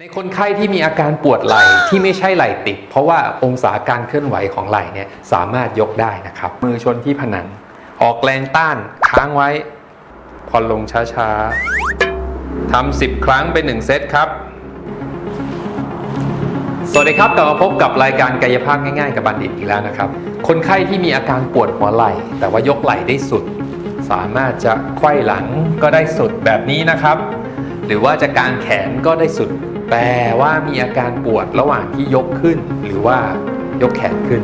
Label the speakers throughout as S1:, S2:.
S1: ในคนไข้ที่มีอาการปวดไหล่ที่ไม่ใช่ไหล่ติด เพราะว่าองศาการเคลื่อนไหวของไหล่เนี่ยสามารถยกได้นะครับ มือชนที่ผนัง ออกแรงต้านค้างไว้ผ่อนลงช้าๆทำ10 ครั้งเป็น 1 เซตครับ สวัสดีครับกลับมาพบกับรายการกายภาพง่ายๆ กับบัณฑิตอีกแล้วนะครับ คนไข้ที่มีอาการปวดหัวไหล่ แต่ว่ายกไหล่ได้สุด สามารถจะไขว้หลังก็ได้สุดแบบนี้นะครับ หรือว่าจะกางแขนก็ได้สุด แต่ว่ามีอาการปวดระหว่างที่ยกขึ้น หรือว่ายกแขนขึ้น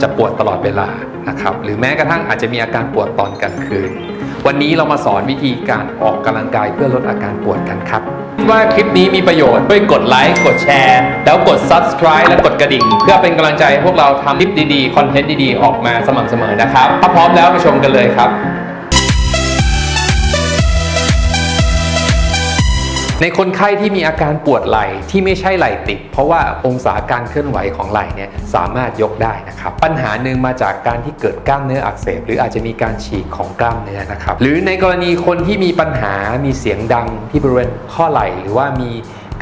S1: จะปวดตลอดเวลานะครับ หรือแม้กระทั่งอาจจะมีอาการปวดตอนกลางคืน วันนี้เรามาสอนวิธีการออกกำลังกายเพื่อลดอาการปวดกันครับว่าคลิปนี้มีประโยชน์ช่วยกดไลค์ กดแชร์ แล้วกด subscribe และกดกระดิ่ง เพื่อเป็นกำลังใจให้พวกเราทำคลิปดีๆ คอนเทนต์ดีๆ ออกมาสม่ำเสมอนะครับ ถ้าพร้อมแล้วไปชมกันเลยครับ ในคนไข้ที่มีอาการปวดไหล่ที่ไม่ใช่ไหล่ติด เพราะว่าองศาการเคลื่อนไหวของไหล่เนี่ยสามารถยกได้นะครับ ปัญหาหนึ่งมาจากการที่เกิดกล้ามเนื้ออักเสบ หรืออาจจะมีการฉีกของกล้ามเนื้อนะครับ หรือในกรณีคนที่มีปัญหามีเสียงดังที่บริเวณข้อไหล่หรือว่ามี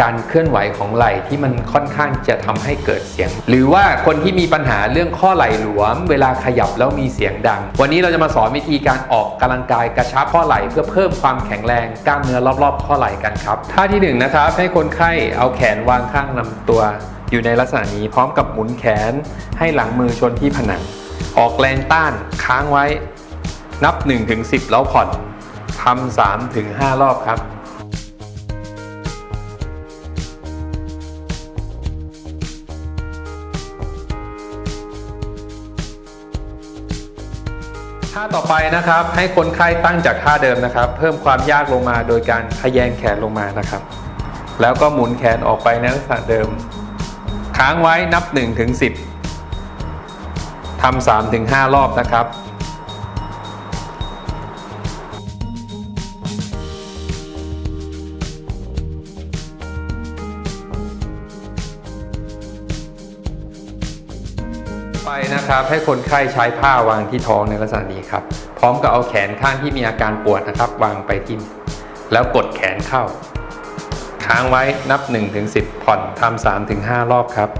S1: การเคลื่อนไหวของไหล่ที่มันค่อนข้างจะทำให้เกิดเสียง หรือว่าคนที่มีปัญหาเรื่องข้อไหล่หลวม เวลาขยับแล้วมีเสียงดัง วันนี้เราจะมาสอนวิธีการออกกำลังกายกระชับข้อไหล่เพื่อเพิ่มความแข็งแรงกล้ามเนื้อรอบๆ ข้อไหล่กันครับท่าที่หนึ่งนะครับให้คนไข้เอาแขนวางข้างลำตัว อยู่ในลักษณะนี้พร้อมกับหมุนแขน ให้หลังมือชนที่ผนัง ออกแรงต้านค้างไว้ นับ1ถึง10 แล้วผ่อนทำ3ถึง5รอบครับ ท่าต่อไปนะครับ ให้คนไข้ตั้งจากท่าเดิมนะครับ เพิ่มความยากลงมาโดยการทะแยงแขนลงมานะครับ แล้วก็หมุนแขนออกไปในลักษณะเดิม ค้างไว้นับ1ถึง10ทำ3ถึง5รอบนะครับ ไปนะครับ ให้คนไข้ใช้ผ้าวางที่ท้องในลักษณะนี้ครับ พร้อมกับเอาแขนข้างที่มีอาการปวดนะครับ วางไปที่แล้วกดแขนเข้า ค้างไว้นับ1ถึง10 ผ่อนทำ3ถึง5รอบครับ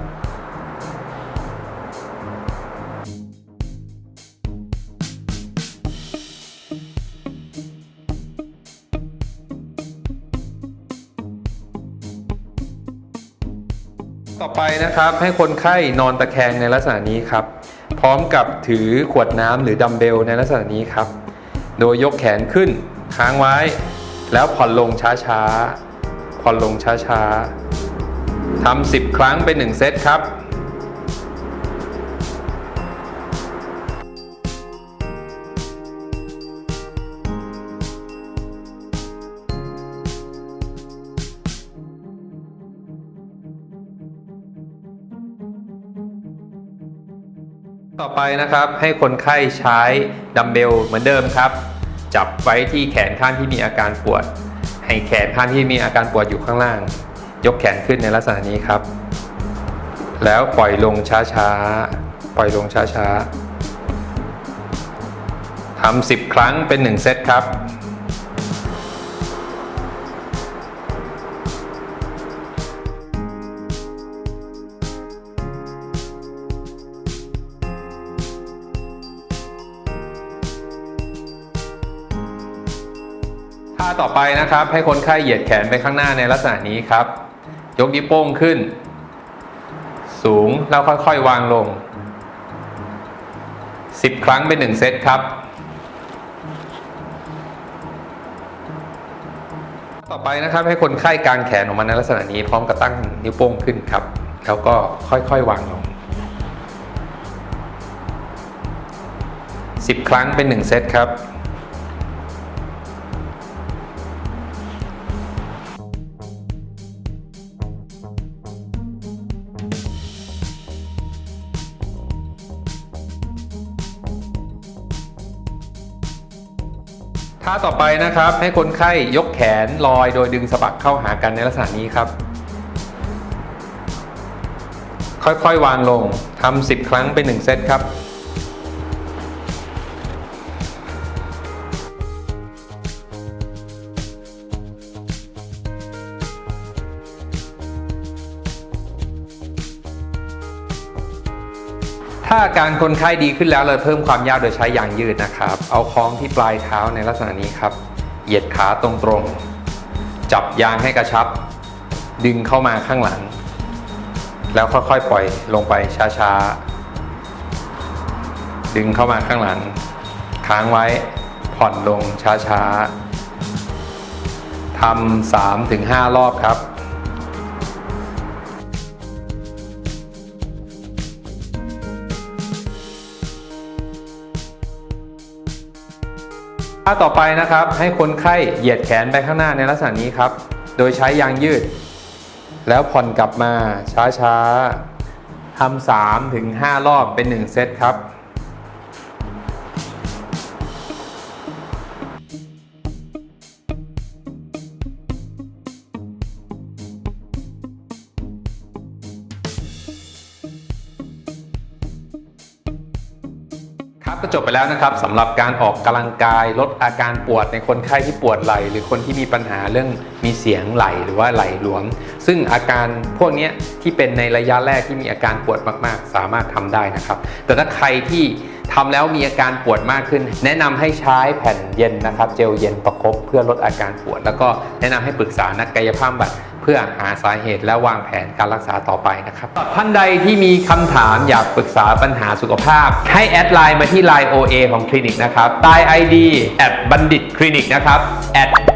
S1: ไปนะครับ ให้คนไข้นอนตะแคงในลักษณะนี้ครับ พร้อมกับถือขวดน้ำหรือดัมเบลในลักษณะนี้ครับ โดยยกแขนขึ้นค้างไว้ แล้วผ่อนลงช้าๆผ่อนลงช้าๆทำ10 ครั้งเป็น1เซตครับ ต่อไปนะครับให้คนไข้ใช้ดัมเบลเหมือนเดิมครับ จับไว้ที่แขนข้างที่มีอาการปวด ให้แขนข้างที่มีอาการปวดอยู่ข้างล่าง ยกแขนขึ้นในลักษณะนี้ครับ แล้วปล่อยลงช้าๆปล่อยลงช้าๆทำ10 ครั้งเป็น 1 เซตครับาต่อไปนะครับ ให้คนไข้เหยียดแขนไปข้างหน้าในลักษณะนี้ครับ ยกนิ้วโป้งขึ้น สูงแล้วค่อยๆวางลง 10 ครั้งเป็น1เซตครับ ต่อไปนะครับให้คนไข้กางแขนออกมาในลักษณะนี้พร้อมกับตั้งนิ้วโป้งขึ้นครับ แล้วก็ค่อยๆวางลง 10 ครั้งเป็น1เซตครับ ท่าต่อไปนะครับ ให้คนไข้ยกแขนลอยโดยดึงสะบักเข้าหากันในลักษณะนี้ครับ ค่อยๆวางลงทำ10 ครั้งเป็น1เซตครับ ถ้าอาการคนไข้ดีขึ้นแล้วเลยเพิ่มความยาวโดยใช้ยางยืดนะครับ เอาคล้องที่ปลายเท้าในลักษณะนี้ครับ เหยียดขาตรงๆ จับยางให้กระชับ ดึงเข้ามาข้างหลัง แล้วค่อยๆปล่อยลงไปช้าๆ ดึงเข้ามาข้างหลัง ค้างไว้ผ่อนลงช้าๆทำสามถึงห้ารอบครับ ท่าต่อไปนะครับ ให้คนไข้เหยียดแขนไปข้างหน้าในลักษณะนี้ครับ โดยใช้ยางยืด แล้วผ่อนกลับมาช้าๆทำสามถึงห้ารอบเป็นหนึ่งเซตครับ ครับก็จบไปแล้วนะครับสำหรับการออกกำลังกายลดอาการปวดในคนไข้ที่ปวดไหล่หรือคนที่มีปัญหาเรื่องมีเสียงไหลหรือว่าไหลหลวม ซึ่งอาการพวกนี้ที่เป็นในระยะแรกที่มีอาการปวดมากๆ สามารถทำได้นะครับ แต่ถ้าใครที่ทำแล้วมีอาการปวดมากขึ้น แนะนำให้ใช้แผ่นเย็นนะครับ เจลเย็นประคบเพื่อลดอาการปวด แล้วก็แนะนำให้ปรึกษานักกายภาพบำบัดเพื่อหาสาเหตุและวางแผนการรักษาต่อไปนะครับ ท่านใดที่มีคำถามอยากปรึกษาปัญหาสุขภาพ ให้แอดไลน์มาที่ไลน์ OA ของคลินิกนะครับใต้ ID แอดบัณฑิตคลินิกนะครับแอด